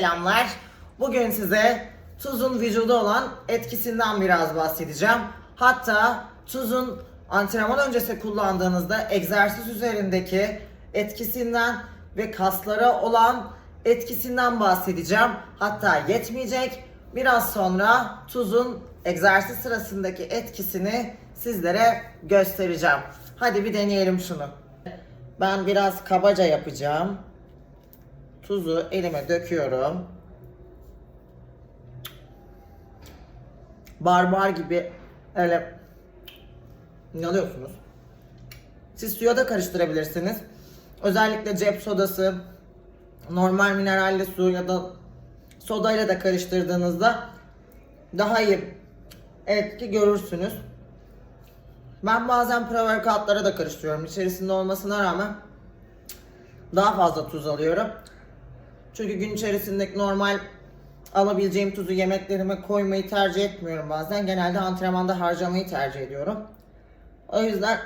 Selamlar. Bugün size tuzun vücuda olan etkisinden biraz bahsedeceğim. Hatta tuzun antrenman öncesi kullandığınızda egzersiz üzerindeki etkisinden ve kaslara olan etkisinden bahsedeceğim. Hatta yetmeyecek. Biraz sonra tuzun egzersiz sırasındaki etkisini sizlere göstereceğim. Hadi bir deneyelim şunu. Ben biraz kabaca yapacağım. Tuzu elime döküyorum. Barbar gibi öyle yalıyorsunuz. Siz suya da karıştırabilirsiniz. Özellikle cep sodası, normal mineralli su ya da sodayla da karıştırdığınızda daha iyi etki görürsünüz. Ben bazen pre-workoutlara da karıştırıyorum. İçerisinde olmasına rağmen daha fazla tuz alıyorum. Çünkü gün içerisindeki normal alabileceğim tuzu yemeklerime koymayı tercih etmiyorum bazen. Genelde antrenmanda harcamayı tercih ediyorum. O yüzden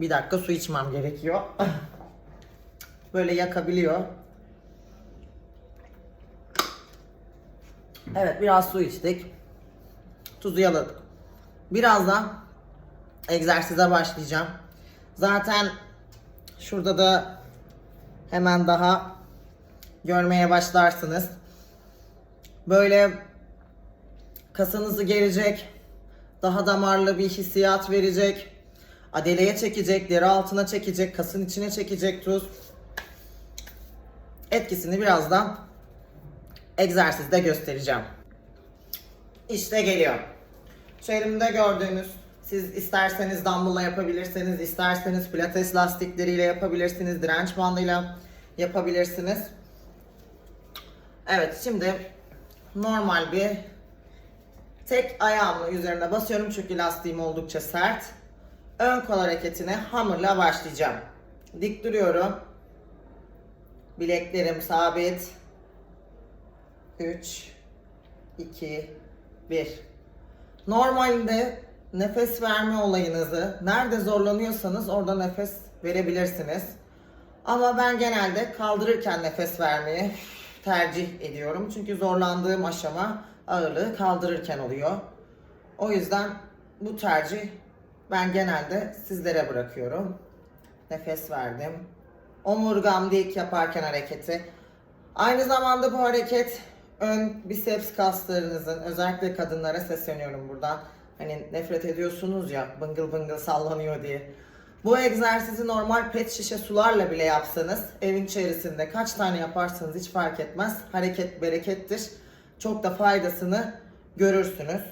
bir dakika su içmem gerekiyor. Böyle yakabiliyor. Evet biraz su içtik. Tuzu yaladık. Birazdan egzersize başlayacağım. Zaten şurada da hemen daha görmeye başlarsınız. Böyle kasınızı gelecek, daha damarlı bir hissiyat verecek, adeleye çekecek, deri altına çekecek, kasın içine çekecek tuz. Etkisini birazdan egzersizde göstereceğim. İşte geliyor. Şu gördüğünüz siz isterseniz dumbbell'la yapabilirsiniz, isterseniz pilates lastikleriyle yapabilirsiniz, direnç bandıyla yapabilirsiniz. Evet şimdi normal bir tek ayağımla üzerine basıyorum çünkü lastiğim oldukça sert. Ön kol hareketine hamurla başlayacağım. Dik duruyorum. Bileklerim sabit. 3 2 1 Normalde nefes verme olayınızı nerede zorlanıyorsanız orada nefes verebilirsiniz. Ama ben genelde kaldırırken nefes vermeyi tercih ediyorum. Çünkü zorlandığım aşama ağırlığı kaldırırken oluyor. O yüzden bu tercih ben genelde sizlere bırakıyorum. Nefes verdim. Omurgam dik yaparken hareketi. Aynı zamanda bu hareket ön biceps kaslarınızın özellikle kadınlara sesleniyorum buradan. Hani nefret ediyorsunuz ya bıngıl bıngıl sallanıyor diye. Bu egzersizi normal pet şişe sularla bile yapsanız evin içerisinde kaç tane yaparsanız hiç fark etmez. Hareket berekettir. Çok da faydasını görürsünüz.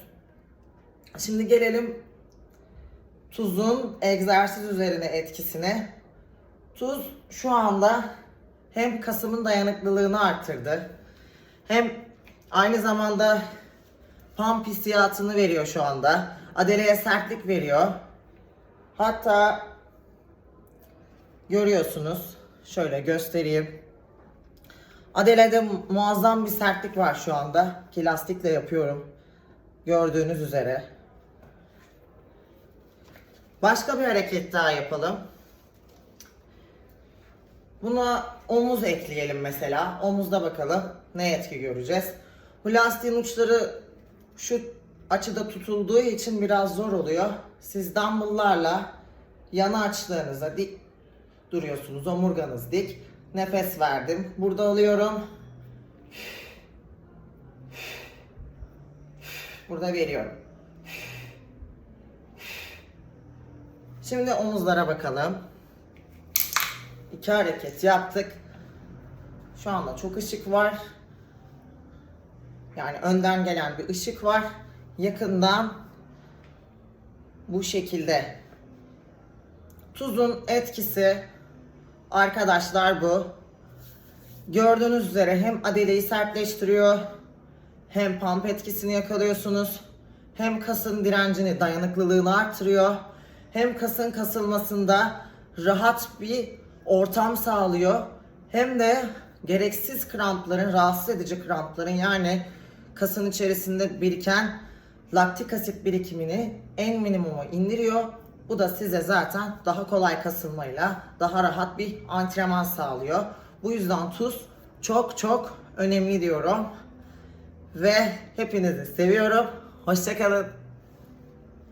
Şimdi gelelim tuzun egzersiz üzerine etkisine. Tuz şu anda hem kasımın dayanıklılığını arttırdı. Hem aynı zamanda pump hissiyatını veriyor şu anda. Adeleye sertlik veriyor. Hatta görüyorsunuz. Şöyle göstereyim. Adele'de muazzam bir sertlik var şu anda. Ki lastikle yapıyorum. Gördüğünüz üzere. Başka bir hareket daha yapalım. Buna omuz ekleyelim mesela. Omuzda bakalım ne etki göreceğiz. Bu lastiğin uçları şu açıda tutulduğu için biraz zor oluyor. Siz dumbbell'larla yana açtığınızda dik duruyorsunuz. Omurganız dik. Nefes verdim. Burada alıyorum. Burada veriyorum. Şimdi omuzlara bakalım. İki hareket yaptık. Şu anda çok ışık var. Yani önden gelen bir ışık var. Yakından bu şekilde. Tuzun etkisi arkadaşlar bu. Gördüğünüz üzere hem adeleyi sertleştiriyor, hem pump etkisini yakalıyorsunuz, hem kasın direncini, dayanıklılığını artırıyor, hem kasın kasılmasında rahat bir ortam sağlıyor, hem de gereksiz krampların, rahatsız edici krampların yani kasın içerisinde biriken laktik asit birikimini en minimuma indiriyor. Bu da size zaten daha kolay kasılmayla daha rahat bir antrenman sağlıyor. Bu yüzden tuz çok çok önemli diyorum. Ve hepinizi seviyorum. Hoşçakalın.